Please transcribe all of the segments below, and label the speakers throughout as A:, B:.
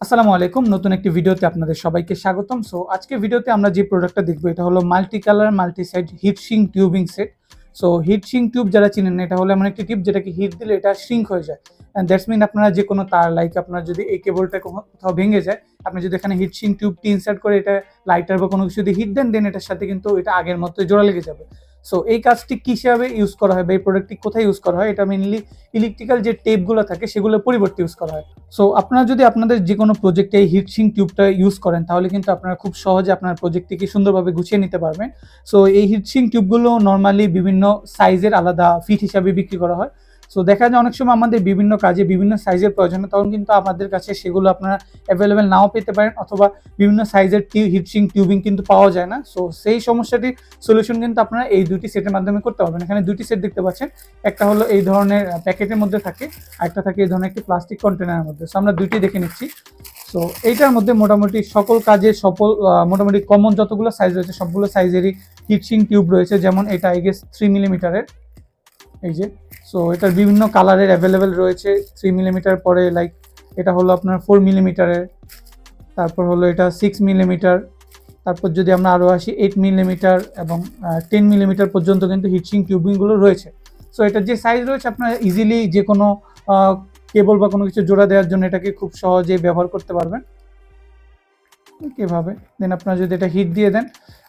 A: আসসালামু আলাইকুম। নতুন একটি ভিডিওতে আপনাদের সবাইকে স্বাগতম। সো আজকে ভিডিওতে আমরা যে প্রোডাক্টটা দেখব, এটা হলো multi colour multi side heat shrink tubing set so heat shrink tube যারা চিনেন, এটা হলো এমন একটি টিউব যেটাকে হিট দিলে এটা শ্রিঙ্ক হয়ে যায়। দ্যাটস মিন আপনারা যে কোনো তার লাইক আপনার যদি এই কেবলটা কোথাও ভেঙে যায়, আপনি যদি এখানে হিট শিং টিউবটি ইনসার্ট করে এটা লাইটার বা কোনো কিছু যদি হিট দেন দেন এটার সাথে কিন্তু এটা আগের মতো জোড়া লেগে যাবে। সো এই কাজটি কিসেভাবে ইউজ করা হয় বা এই প্রোডাক্টটি কোথায় ইউজ করা হয়, এটা মেনলি ইলেকট্রিক্যাল যে টেপগুলো থাকে সেগুলো পরিবর্তে ইউজ করা হয়। সো আপনারা যদি আপনাদের যে কোনো প্রজেক্টে এই হিটসিং টিউবটা ইউজ করেন, তাহলে কিন্তু আপনারা খুব সহজে আপনার প্রজেক্টটিকে সুন্দরভাবে গুছিয়ে নিতে পারবেন। সো এই হিটসিং টিউবগুলো নর্মালি বিভিন্ন সাইজের আলাদা ফিট হিসাবে বিক্রি করা হয়। সো দেখা যায় অনেক সময় আমাদের বিভিন্ন কাজে বিভিন্ন সাইজের প্রয়োজন হয়, তখন কিন্তু আমাদের কাছে সেগুলো আপনারা অ্যাভেলেবেল নাও পেতে পারেন অথবা বিভিন্ন সাইজের হিটসিং টিউবিং কিন্তু পাওয়া যায় না। সো সেই সমস্যাটির সলিউশন কিন্তু আপনারা এই দুটি সেটের মাধ্যমে করতে পারবেন। এখানে দুটি সেট দেখতে পাচ্ছেন একটা হলো এই ধরনের প্যাকেটের মধ্যে থাকে আরেকটা থাকে এই ধরনের একটি প্লাস্টিক কন্টেনারের মধ্যে। সো আমরা দুইটি দেখে নিচ্ছি। সো এইটার মধ্যে মোটামুটি সকল কাজে সফল মোটামুটি কমন যতগুলো সাইজ রয়েছে সবগুলো সাইজেরই হিটসিং টিউব রয়েছে। যেমন এটা আই থ্রি মিলিমিটারের এই যে সো এটার বিভিন্ন কালারের অ্যাভেলেবেল রয়েছে থ্রি মিলিমিটার পরে লাইক এটা হলো আপনার ফোর মিলিমিটারের তারপর হলো এটা সিক্স মিলিমিটার তারপর যদি আমরা আরও আসি এইট মিলিমিটার এবং টেন মিলিমিটার পর্যন্ত কিন্তু হিটসিং টিউবিংগুলো রয়েছে। সো এটার যে সাইজ রয়েছে, আপনার ইজিলি যে কোনো কেবল বা কোনো কিছু জোড়া দেওয়ার জন্য এটাকে খুব সহজেই ব্যবহার করতে পারবেন। এভাবে দেন আপনারা যদি এটা হিট দিয়ে দেন,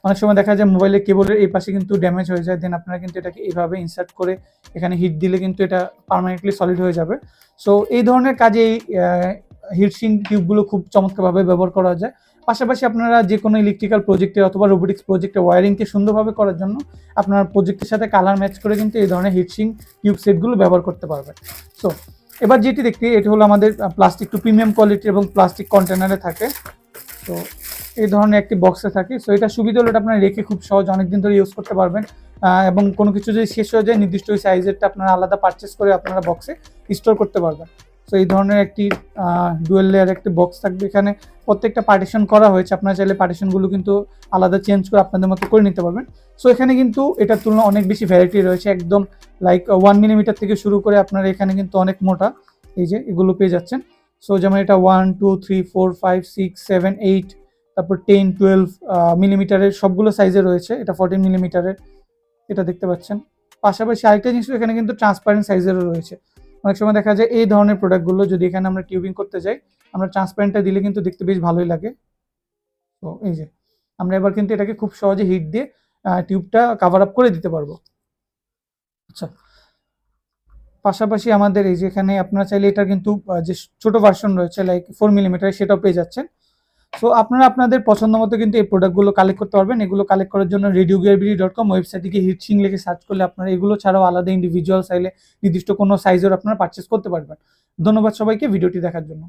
A: অনেক সময় দেখা যায় মোবাইলের কেবলের এই পাশে কিন্তু ড্যামেজ হয়ে যায় দেন আপনারা কিন্তু এটাকে এইভাবে ইনসার্ট করে এখানে হিট দিলে কিন্তু এটা পার্মানেন্টলি সলিড হয়ে যাবে। সো এই ধরনের কাজে এই হিটসিং টিউবগুলো খুব চমৎকারভাবে ব্যবহার করা যায়। পাশাপাশি আপনারা যে কোনো ইলেকট্রিক্যাল প্রজেক্টে অথবা রোবোটিক্স প্রজেক্টে ওয়ারিংকে সুন্দরভাবে করার জন্য আপনার প্রজেক্টের সাথে কালার ম্যাচ করে কিন্তু এই ধরনের হিটসিং টিউব সেটগুলো ব্যবহার করতে পারবেন। সো এবার যেটি দেখতে, এটি হলো আমাদের প্লাস্টিক টু প্রিমিয়াম কোয়ালিটি এবং প্লাস্টিক কন্টেনারে থাকে। তো এই ধরনের একটি বক্সে থাকে। সো এটা সুবিধা হলো এটা আপনারা রেখে খুব সহজ অনেকদিন ধরে ইউজ করতে পারবেন। এবং কোনো কিছু যদি শেষ হয়ে যায়, নির্দিষ্ট ওই সাইজেরটা আপনারা আলাদা পারচেস করে আপনারা বক্সে স্টোর করতে পারবেন। সো এই ধরনের একটি ডুয়েল লেয়ার একটি বক্স থাকবে। এখানে প্রত্যেকটা পার্টিশন করা হয়েছে। আপনারা চাইলে পার্টিশনগুলো কিন্তু আলাদা চেঞ্জ করে আপনাদের মতো করে নিতে পারবেন। সো এখানে কিন্তু এটার তুলনায় অনেক বেশি ভ্যারাইটি রয়েছে। একদম লাইক ওয়ান মিলিমিটার থেকে শুরু করে আপনারা এখানে কিন্তু অনেক মোটা এই যে এগুলো পেয়ে যাচ্ছেন। সো যেমন এটা one two three four five six seven eight তারপর টেন টুয়েলভ মিলিমিটারের সবগুলো সাইজে রয়েছে। এটা ফোরটিন মিলিমিটারের এটা দেখতে পাচ্ছেন। পাশাপাশি আরেকটা জিনিস এখানে কিন্তু ট্রান্সপারেন্ট সাইজেরও রয়েছে। অনেক সময় দেখা যায় এই ধরনের প্রোডাক্টগুলো যদি এখানে আমরা টিউবিং করতে যাই, আমরা ট্রান্সপারেন্টটা দিলে কিন্তু দেখতে বেশ ভালোই লাগে। তো এই যে, আমরা এবার কিন্তু এটাকে খুব সহজে হিট দিয়ে টিউবটা কাভার আপ করে দিতে পারব। আচ্ছা পাশাপাশি আমাদের এই যেখানে আপনারা চাইলে এটা কিন্তু যে ছোট ভার্সন রয়েছে লাইক ফোর মিলিমিটার সেটাও পেয়ে যাচ্ছেন। সো আপনারা আপনাদের পছন্দ মতো কিন্তু এই প্রোডাক্টগুলো কালেক্ট করতে পারবেন। এগুলো কালেক্ট করার জন্য রেডিও গিয়ারবিডি ডট কম ওয়েবসাইটে গিয়ে হিটসিং লিখে সার্চ করলে আপনারা এগুলো ছাড়াও আলাদা ইন্ডিভিজুয়াল চাইলে নির্দিষ্ট কোনো সাইজের আপনারা পারচেস করতে পারবেন। ধন্যবাদ সবাইকে, ভিডিওটি দেখার জন্য।